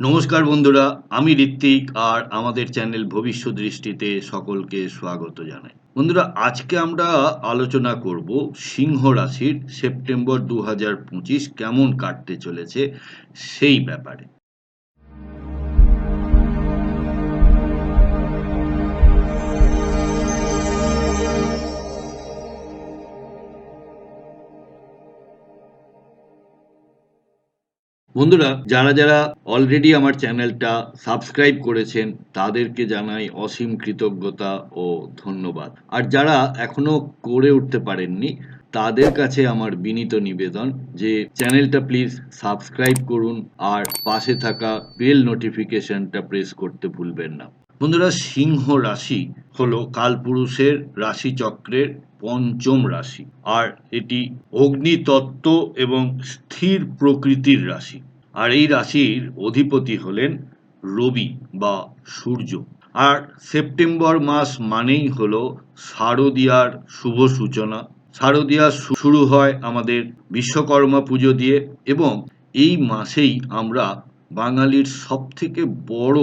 নমস্কার বন্ধুরা, আমি ঋত্বিক আর আমাদের চ্যানেল ভবিষ্যৎ দৃষ্টিতে সকলকে স্বাগত জানাই। বন্ধুরা, আজকে আমরা আলোচনা করব সিংহ রাশির সেপ্টেম্বর দু হাজার পঁচিশ কেমন কাটতে চলেছে সেই ব্যাপারে। বন্ধুরা, যারা যারা অলরেডি আমার চ্যানেলটা সাবস্ক্রাইব করেছেন, তাদেরকে জানাই অসীম কৃতজ্ঞতা ও ধন্যবাদ। আর যারা এখনও করে উঠতে পারেননি, তাদের কাছে আমার বিনীত নিবেদন যে চ্যানেলটা প্লিজ সাবস্ক্রাইব করুন আর পাশে থাকা বেল নোটিফিকেশনটা প্রেস করতে ভুলবেন না। বন্ধুরা, সিংহ রাশি হলো কালপুরুষের রাশিচক্রের পঞ্চম রাশি। আর এটি অগ্নিতত্ত্ব এবং স্থির প্রকৃতির রাশি। আর এই রাশির অধিপতি হলেন রবি বা সূর্য। আর সেপ্টেম্বর মাস মানেই হলো শারদীয়ার শুভ সূচনা। শারদীয়া শুরু হয় আমাদের বিশ্বকর্মা পুজো দিয়ে এবং এই মাসেই আমরা বাঙালির সব থেকে বড়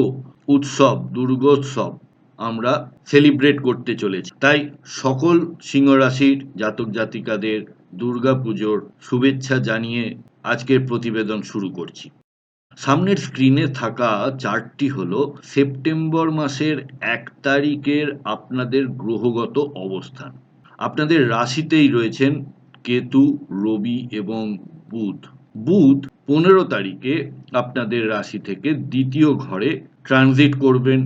উৎসব, দুর্গোৎসব আমরা সেলিব্রেট করতে চলেছি। তাই সকল সিংহ রাশির জাতক জাতিকাদের দুর্গা পুজোর শুভেচ্ছা জানিয়ে আজকের প্রতিবেদন শুরু করছি। সামনের স্ক্রিনে থাকা চার্টটি হলো সেপ্টেম্বর মাসের এক তারিখের আপনাদের গ্রহগত অবস্থান। আপনাদের রাশিতেই রয়েছেন কেতু, রবি এবং বুধ। বুধ পনেরো তারিখে আপনাদের রাশি থেকে দ্বিতীয় ঘরে ট্রানজিট করবেন।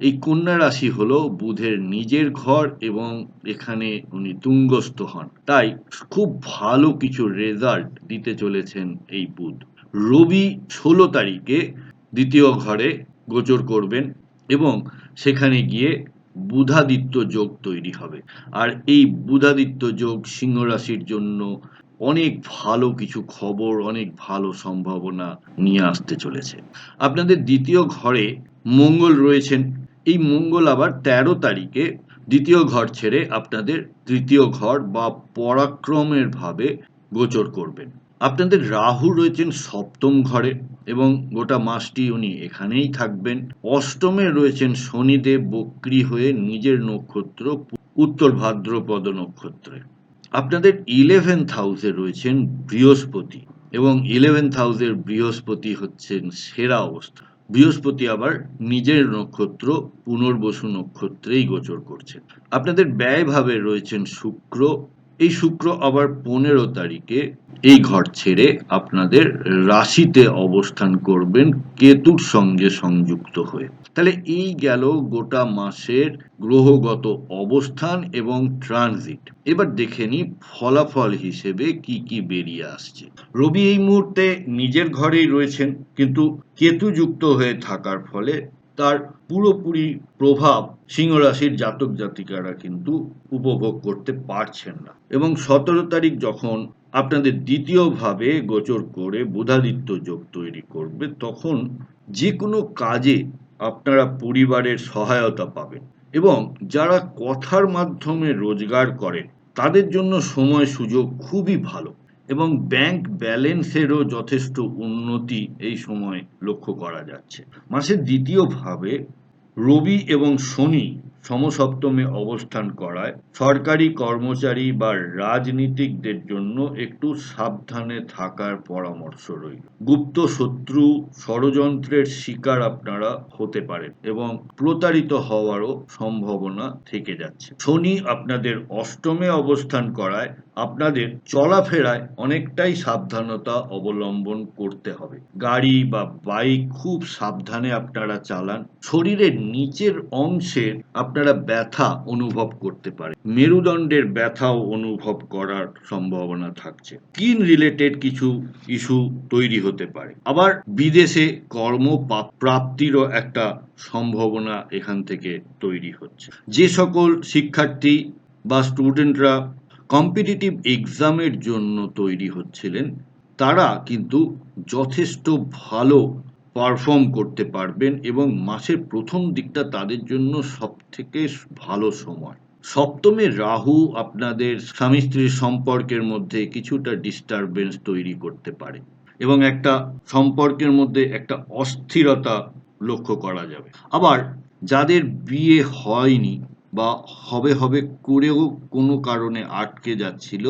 এই কন্যা রাশি হলো বুধের নিজের ঘর এবং এখানে উনি তুঙ্গস্থ হন। তাই খুব ভালো কিছু রেজাল্ট দিতে চলেছেন এই বুধ। রবি ষোলো তারিখে দ্বিতীয় ঘরে গোচর করবেন এবং সেখানে গিয়ে বুধাদিত্য যোগ তৈরি হবে। আর এই বুধাদিত্য যোগ সিংহ রাশির জন্য অনেক ভালো কিছু খবর, অনেক ভালো সম্ভাবনা নিয়ে আসতে চলেছে। আপনাদের দ্বিতীয় ঘরে মঙ্গল রয়েছেন। এই মঙ্গল আবার তেরো তারিখে দ্বিতীয় ঘর ছেড়ে আপনাদের তৃতীয় ঘর বা পরাক্রমের ভাবে গোচর করবেন। আপনাদের রাহু রয়েছেন সপ্তম ঘরে এবং গোটা মাসটি উনি এখানেই থাকবেন। অষ্টমে রয়েছেন শনিদেব, বক্রী হয়ে নিজের নক্ষত্র, উত্তর ভাদ্রপদ নক্ষত্রে। আপনাদের ইলেভেন্থ হাউসে রয়েছেন বৃহস্পতি এবং ইলেভেন্থ হাউসের বৃহস্পতি হচ্ছেন সেরা অবস্থা। বৃহস্পতি আবার নিজের নক্ষত্র, পুনর্বসু নক্ষত্রেই গোচর করছেন। আপনাদের ব্যয়ভাবে রয়েছেন শুক্র এই শুক্র আবার পনেরো তারিখে এই ঘর ছেড়ে আপনাদের রাশিতে অবস্থান করবেন কেতুর সঙ্গে সংযুক্ত হয়ে। তাহলে এই গেল গোটা মাসের গ্রহগত অবস্থান এবং ট্রানজিট। এবার দেখে নি ফলাফল হিসেবে কি কি বেরিয়ে আসছে। রবি এই মুহূর্তে নিজের ঘরেই রয়েছেন, কিন্তু কেতু যুক্ত হয়ে থাকার ফলে তার পুরোপুরি প্রভাব সিংহ রাশির জাতক জাতিকারা কিন্তু উপভোগ করতে পারছেন না। এবং সতেরো তারিখ যখন আপনাদের দ্বিতীয়ভাবে গোচর করে বুধাদিত্য যোগ তৈরি করবে, তখন যে কোনো কাজে আপনারা পরিবারের সহায়তা পাবেন এবং যারা কথার মাধ্যমে রোজগার করেন, তাদের জন্য সময় সুযোগ খুবই ভালো। এবং ব্যাংক ব্যালেন্সেরও যথেষ্ট উন্নতি এই সময় লক্ষ্য করা যাচ্ছে। মাসের দ্বিতীয় ভাবে রবি এবং শনি সমসপ্তমে অবস্থান করায় সরকারি কর্মচারী বা রাজনীতিকদের জন্য একটু সাবধানে থাকার পরামর্শ রইল। গুপ্ত শত্রু ষড়যন্ত্রের শিকার আপনারা হতে পারেন এবং প্রতারিত হওয়ারও সম্ভাবনা থেকে যাচ্ছে। শনি আপনাদের অষ্টমে অবস্থান করায় আপনাদের চলাফেরায় অনেকটাই সাবধানতা অবলম্বন করতে হবে। গাড়ি বা বাইক খুব সাবধানে আপনারা চালান। শরীরের নিচের অংশের আপনারা ব্যথা অনুভব করতে পারে মেরুদণ্ডের ব্যথাও অনুভব করার সম্ভাবনা থাকছে। স্কিন রিলেটেড কিছু ইস্যু তৈরি হতে পারে। আবার বিদেশে কর্ম প্রাপ্তিরও একটা সম্ভাবনা এখান থেকে তৈরি হচ্ছে। যে সকল শিক্ষার্থী বা স্টুডেন্টরা কম্পিটিটিভ এক্সামের জন্য তৈরি হচ্ছিলেন, তারা কিন্তু যথেষ্ট ভালো পারফর্ম করতে পারবেন এবং মাসের প্রথম দিকটা তাদের জন্য সব থেকে ভালো সময়। সপ্তমে রাহু আপনাদের স্বামী স্ত্রীর সম্পর্কের মধ্যে কিছুটা ডিস্টারবেন্স তৈরি করতে পারে এবং একটা সম্পর্কের মধ্যে একটা অস্থিরতা লক্ষ্য করা যাবে। আবার যাদের বিয়ে হয়নি বা হবে হবে করেও কোনো কারণে আটকে যাচ্ছিল,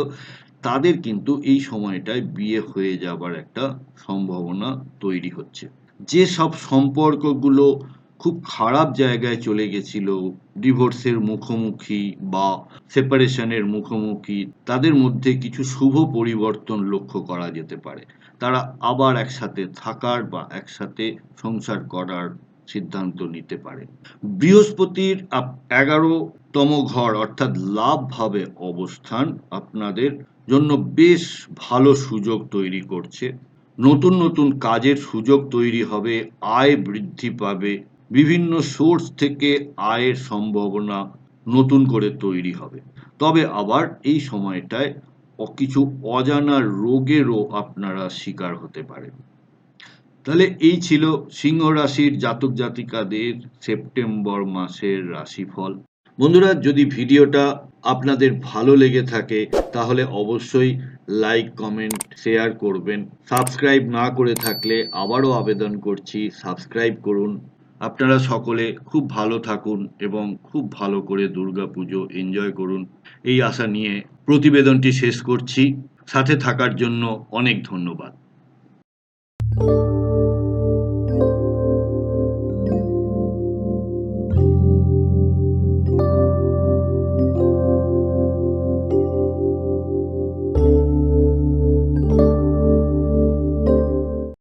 তাদের কিন্তু এই সময়টায় বিয়ে হয়ে যাবার একটা সম্ভাবনা তৈরি হচ্ছে। যে সব সম্পর্কগুলো খুব খারাপ জায়গায় চলে গেছিল ডিভোর্সের মুখোমুখি বা সেপারেশনের মুখোমুখি, তাদের মধ্যে কিছু শুভ পরিবর্তন লক্ষ্য করা যেতে পারে। তারা আবার একসাথে থাকার বা একসাথে সংসার করার সিদ্ধান্ত নিতে পারে। বৃহস্পতির এগারোতম ঘর অর্থাৎ লাভ ভাবে অবস্থান আপনাদের জন্য বেশ ভালো সুযোগ তৈরি করছে। নতুন নতুন কাজের সুযোগ তৈরি হবে, আয় বৃদ্ধি পাবে, বিভিন্ন সোর্স থেকে আয়ের সম্ভাবনা নতুন করে তৈরি হবে। তবে আবার এই সময়টায় কিছু অজানা রোগেরও আপনারা শিকার হতে পারেন। তাহলে এই ছিল সিংহ রাশির জাতক জাতিকাদের সেপ্টেম্বর মাসের রাশিফল। বন্ধুরা, যদি ভিডিওটা আপনাদের ভালো লেগে থাকে, তাহলে অবশ্যই লাইক কমেন্ট শেয়ার করবেন। সাবস্ক্রাইব না করে থাকলে আবারও আবেদন করছি। সাবস্ক্রাইব করুন। আপনারা সকলে খুব ভালো থাকুন এবং খুব ভালো করে দুর্গা পুজো এনজয় করুন। এই আশা নিয়ে প্রতিবেদনটি শেষ করছি। সাথে থাকার জন্য অনেক ধন্যবাদ।